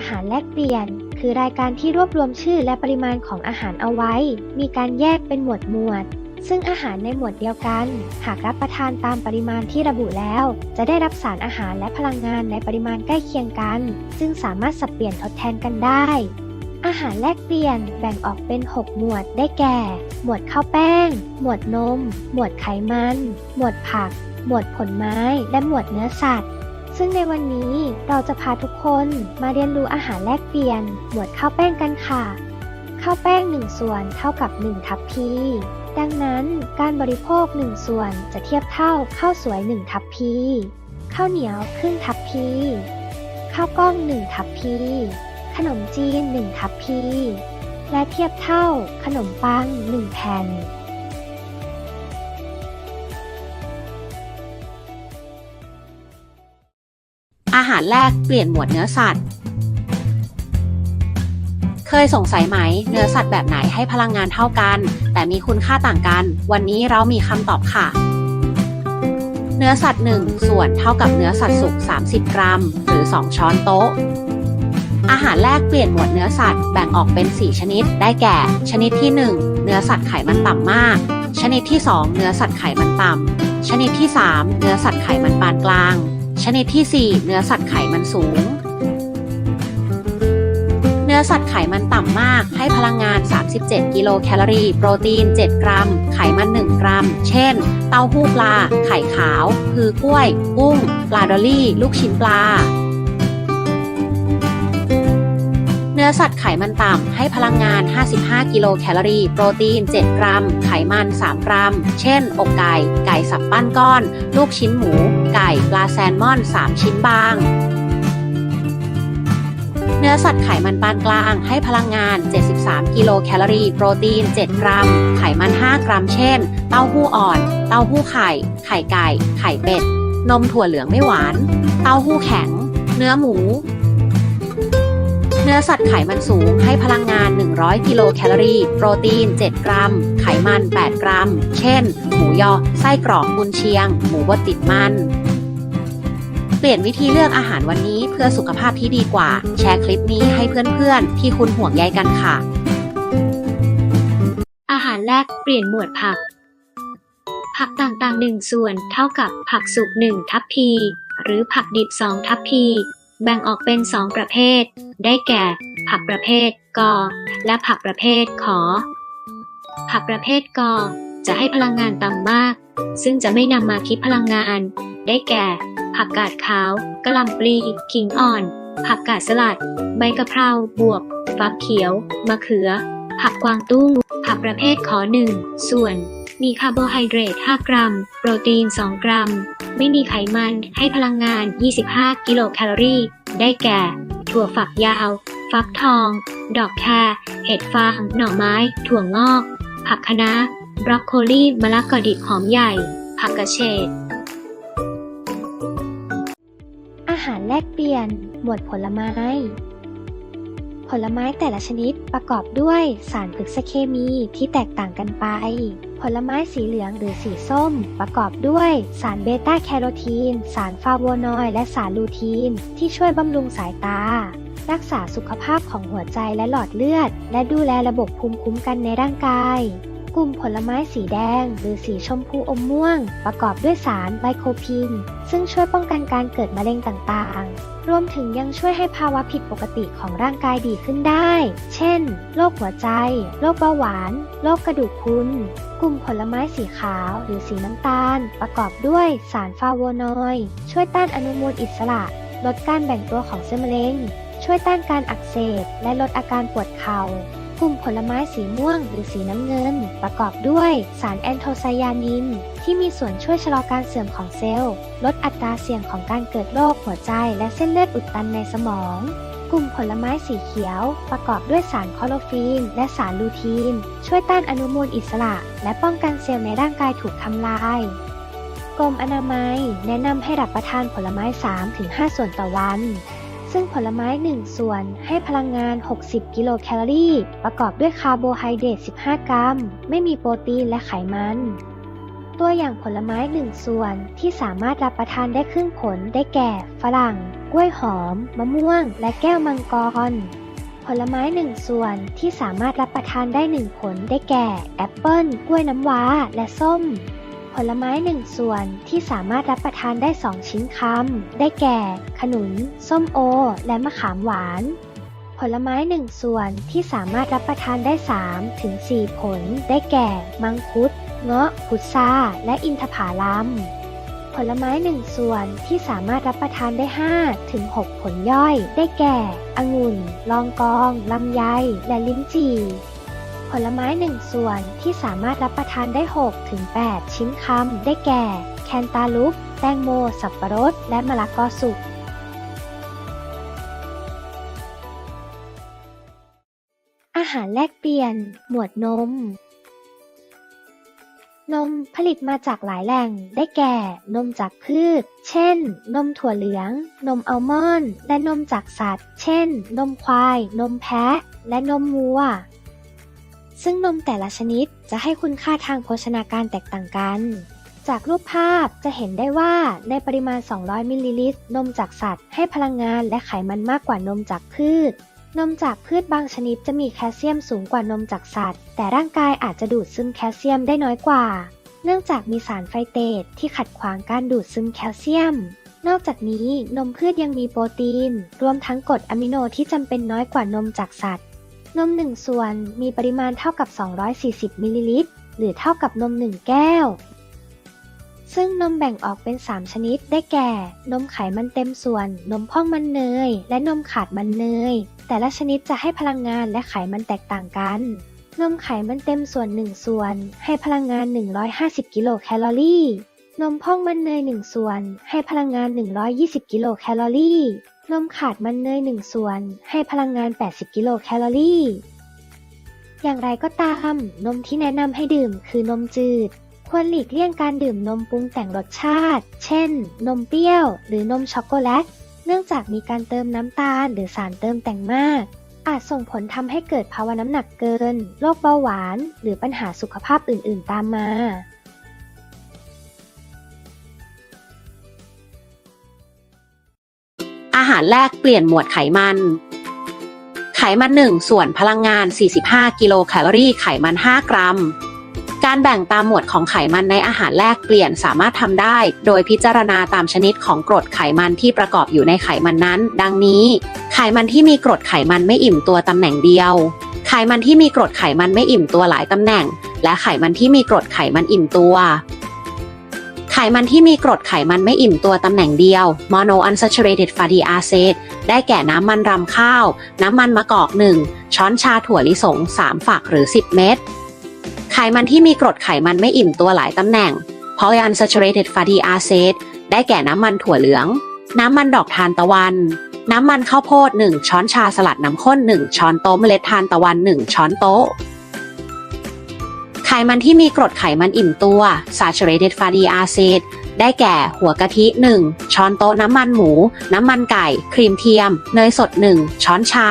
อาหารแลกเปลี่ยน คือรายการที่รวบรวมชื่อและปริมาณของอาหารเอาไว้ มีการแยกเป็นหมวดหมวด ซึ่งอาหารในหมวดเดียวกัน หากรับประทานตามปริมาณที่ระบุแล้ว จะได้รับสารอาหารและพลังงานในปริมาณใกล้เคียงกัน ซึ่งสามารถสับเปลี่ยนทดแทนกันได้อาหารแลกเปลี่ยนแบ่งออกเป็น 6 หมวดได้แก่ หมวดข้าวแป้ง หมวดนม หมวดไขมัน หมวดผัก หมวดผลไม้ และหมวดเนื้อสัตว์ ซึ่งในวันนี้เราจะพาทุกคนมาเรียนรู้อาหารแลกเปลี่ยน หมวดข้าวแป้งกันค่ะ ข้าวแป้ง 1 ส่วนเท่ากับ 1 ทัพพี ดังนั้นการบริโภค 1 ส่วนจะเทียบเท่าข้าวสวย 1 ทัพพี ข้าวเหนียวครึ่งทัพพี ข้าวกล้อง 1 ทัพพี ขนมจีน 1 ทัพพี และเทียบเท่าขนมปัง 1 แผ่น หารแรกเปลี่ยนหมวดเนื้อสัตว์ เคยสงสัยไหม เนื้อสัตว์แบบไหนให้พลังงานเท่ากัน แต่มีคุณค่าต่างกัน วันนี้เรามีคำตอบค่ะ เนื้อสัตว์ 1 ส่วนเท่ากับเนื้อสัตว์สุก 30 กรัม หรือ 2 ช้อนโต๊ะอาหารแรกเปลี่ยนหมวดเนื้อสัตว์แบ่งออกเป็น 4 ชนิด ได้แก่ ชนิดที่ 1 เนื้อสัตว์ไขมันต่ำมาก ชนิดที่ 2 เนื้อสัตว์ไขมันต่ำชนิดที่ 3 เนื้อสัตว์ไขมันปานกลาง ชนิดที่ 4 เนื้อสัตว์ไขมันสูง เนื้อสัตว์ไขมันต่ำมาก ให้พลังงาน 37 กิโลแคลอรี่ โปรตีน 7 กรัม ไขมัน 1 กรัม เช่น เต้าหู้ปลา ไข่ขาว คือกล้วย กุ้ง ปลาดอลลี่ ลูกชิ้นปลา นื้อสัตว์ไขมันต่ำ ให้พลังงาน 55 กิโลแคลอรี่ โปรตีน 7 กรัม ไขมัน 3 กรัม เช่น อกไก่ ไก่สับปั้นก้อน ลูกชิ้นหมู ไก่ ปลาแซลมอน 3 ชิ้นบาง เนื้อสัตว์ไขมันปานกลาง ให้พลังงาน 73 กิโลแคลอรี่ โปรตีน 7 กรัม ไขมัน 5 กรัม เช่น เต้าหู้อ่อน เต้าหู้ไข่ ไข่ไก่ ไข่เป็ด นมถั่วเหลืองไม่หวาน เต้าหู้แข็ง เนื้อหมู นื้อสัตว์ไขมันสูงให้พลังงาน 100 กิโลแคลอรี่ โปรตีน 7 กรัม ไขมัน 8 กรัม เช่น หมูยอ ไส้กรอกกุนเชียง หมูบดติดมัน เปลี่ยนวิธีเลือกอาหารวันนี้เพื่อสุขภาพที่ดีกว่า แชร์คลิปนี้ให้เพื่อนๆ ที่คุณห่วงใยกันค่ะ อาหารแรกเปลี่ยนหมวดผัก ผักต่างๆหนึ่งส่วนเท่ากับผักสุกหนึ่งทัพพี หรือผักดิบสองทัพพี แบ่งออกเป็นสองประเภท ได้แก่ ผักประเภทกอและผักประเภทขอ ผักประเภทกอจะให้พลังงานต่ำมาก ซึ่งจะไม่นำมาคิดพลังงาน ได้แก่ ผักกาดขาวกระหล่ำปลีขิงอ่อน ผักกาดสลัด ใบกะเพราบวบฟักเขียว มะเขือ ผักกวางตุ้ง ผักประเภทขอหนึ่งส่วน มีคาร์โบไฮเดรต 5 กรัม โปรตีน 2 กรัม ไม่มีไขมัน ให้พลังงาน 25 กิโลแคลอรี่ ได้แก่ ถั่วฝักยาว ฟักทอง ดอกแครเห็ดฟาง หน่อไม้ ถั่วงอก ผักคะน้า บรอกโคลี มะละกอดิบหอมใหญ่ ผักกระเฉด อาหารแลกเปลี่ยน หมวดผลไม้ ผลไม้แต่ละชนิดประกอบด้วยสารพฤกษเคมีที่แตกต่างกันไป ผลไม้สีเหลืองหรือสีส้ม ประกอบด้วยสารเบต้าแคโรทีน สารฟาโวนอยด์และสารลูทีน ที่ช่วยบำรุงสายตา รักษาสุขภาพของหัวใจและหลอดเลือด และดูแลระบบภูมิคุ้มกันในร่างกาย กลุ่มผลไม้สีแดง หรือสีชมพูอมม่วง ประกอบด้วยสารไลโคพิน ซึ่งช่วยป้องกันการเกิดมะเร็งต่างๆ รวมถึงยังช่วยให้ภาวะผิดปกติของร่างกายดีขึ้นได้ เช่น โรคหัวใจ โรคเบาหวาน โรคกระดูกพรุน กลุ่มผลไม้สีขาวหรือสีน้ำตาล ประกอบด้วยสารฟาโวนอยด์ ช่วยต้านอนุมูลอิสระ ลดการแบ่งตัวของเซลล์มะเร็ง ช่วยต้านการอักเสบ และลดอาการปวดเข่า ลุ่มผลไม้สีม่วงหรือสีน้ำเงิน ประกอบด้วยสารแอนโทไซยานิน ที่มีส่วนช่วยชะลอการเสื่อมของเซลล์ ลดอัตราเสี่ยงของการเกิดโรคหัวใจและเส้นเลือดอุดตันในสมอง กลุ่มผลไม้สีเขียว ประกอบด้วยสารคลอโรฟิลและสารลูทีน ช่วยต้านอนุมูลอิสระ และป้องกันเซลล์ในร่างกายถูกทำลายกรมอนามัย แนะนำให้รับประทานผลไม้ 3-5 ส่วนต่อวัน ซึ่งผลไม้ 1 ส่วนให้พลังงาน 60 กิโลแคลอรี่ ประกอบด้วยคาร์โบไฮเดรต 15 กรัม ไม่มีโปรตีนและไขมัน ตัวอย่างผลไม้ 1 ส่วนที่สามารถรับประทานได้ครึ่งผลได้แก่ ฝรั่ง กล้วยหอม มะม่วง และแก้วมังกร ผลไม้หนึ่งส่วนที่สามารถรับประทานได้หนึ่งผลได้แก่ แอปเปิ้ลกล้วยน้ำว้า และส้ม ผลไม้หนึ่งส่วนที่สามารถรับประทานได้สองชิ้นคำได้แก่ ขนุน ส้มโอ และมะขามหวาน ผลไม้หนึ่งส่วนที่สามารถรับประทานได้3ถึง4ผล ได้แก่ มังคุด เงาะพุทรา และอินทผลัมผลไม้หนึ่งส่วนที่สามารถรับประทานได้5ถึง6ผลย่อย ได้แก่ องุ่น ลองกอง ลำไย และลิ้นจี่ ผลไม้หนึ่งส่วนที่สามารถรับประทานได้ 6 ถึง 8 ชิ้นคำ ได้แก่ แคนตาลูป แตงโม สับปะรด และมะละกอสุกอาหารแลกเปลี่ยน หมวดนม นมผลิตมาจากหลายแหล่ง ได้แก่ นมจากพืช เช่น นมถั่วเหลือง นมอัลมอนด์ และนมจากสัตว์ เช่น นมควาย นมแพะ และนมวัว ซึ่งนมแต่ละชนิดจะให้คุณค่าทางโภชนาการแตกต่างกัน จากรูปภาพจะเห็นได้ว่าในปริมาณ 200 มิลลิลิตร นมจากสัตว์ ให้พลังงานและไขมันมากกว่านมจากพืช นมจากพืชบางชนิดจะมีแคลเซียมสูงกว่านมจากสัตว์ แต่ร่างกายอาจจะดูดซึมแคลเซียมได้น้อยกว่า เนื่องจากมีสารไฟเตตที่ขัดขวางการดูดซึมแคลเซียมนอกจากนี้นมพืชยังมีโปรตีน รวมทั้งกรดอะมิโนที่จำเป็นน้อยกว่านมจากสัตว์ นม 1 ส่วนมีปริมาณเท่ากับ 240มิลลิลิตร หรือเท่ากับนม 1 แก้ว ซึ่งนมแบ่งออกเป็น 3 ชนิด ได้แก่ นมไขมันเต็มส่วน นมพ่องมันเนย และนมขาดมันเนย แต่ละชนิดจะให้พลังงานและไขมันแตกต่างกัน นมไขมันเต็มส่วน 1 ส่วน ให้พลังงาน 150 กิโลแคลอรี่ นมพ่องมันเนย 1 ส่วน ให้พลังงาน 120 กิโลแคลอรี่ นมขาดมันเนย1ส่วน ให้พลังงาน 80 กิโลแคลอรี่ อย่างไรก็ตาม นมที่แนะนำให้ดื่มคือนมจืด ควรหลีกเลี่ยงการดื่มนมปรุงแต่งรสชาติ เช่น นมเปรี้ยว หรือนมช็อกโกแลต เนื่องจากมีการเติมน้ำตาล หรือสารเติมแต่งมาก อาจส่งผลทำให้เกิดภาวะน้ำหนักเกิน โรคเบาหวาน หรือปัญหาสุขภาพอื่น ๆ ตามมา อาหารแลกเปลี่ยนหมวดไขมัน ไขมัน1ส่วนพลังงาน 45 กิโลแคลอรี่ ไขมัน 5 กรัม การแบ่งตามหมวดของไขมันในอาหารแลกเปลี่ยนสามารถทำได้ โดยพิจารณาตามชนิดของกรดไขมันที่ประกอบอยู่ในไขมันนั้น ดังนี้ ไขมันที่มีกรดไขมันไม่อิ่มตัวตำแหน่งเดียว ไขมันที่มีกรดไขมันไม่อิ่มตัวหลายตำแหน่ง และไขมันที่มีกรดไขมันอิ่มตัว ไขมันที่มีกรดไขมันไม่อิ่มตัวตำแหน่งเดียว mono unsaturated fatty acid ได้แก่น้ำมันรำข้าว น้ำมันมะกอก 1 ช้อนชาถั่วลิสง 3 ฝักหรือ 10 เม็ด ไขมันที่มีกรดไขมันไม่อิ่มตัวหลายตำแหน่ง polyunsaturated fatty acid ได้แก่น้ำมันถั่วเหลือง น้ำมันดอกทานตะวัน น้ำมันข้าวโพด 1 ช้อนชาสลัดน้ำข้น 1 ช้อนโต๊ะเมล็ดทานตะวัน 1 ช้อนโต๊ะ ไขมันที่มีกรดไขมันอิ่มตัว saturated fatty acid ได้แก่หัวกะทิ 1 ช้อนโต๊ะน้ำมันหมู น้ำมันไก่ ครีมเทียม เนยสด 1 ช้อนชา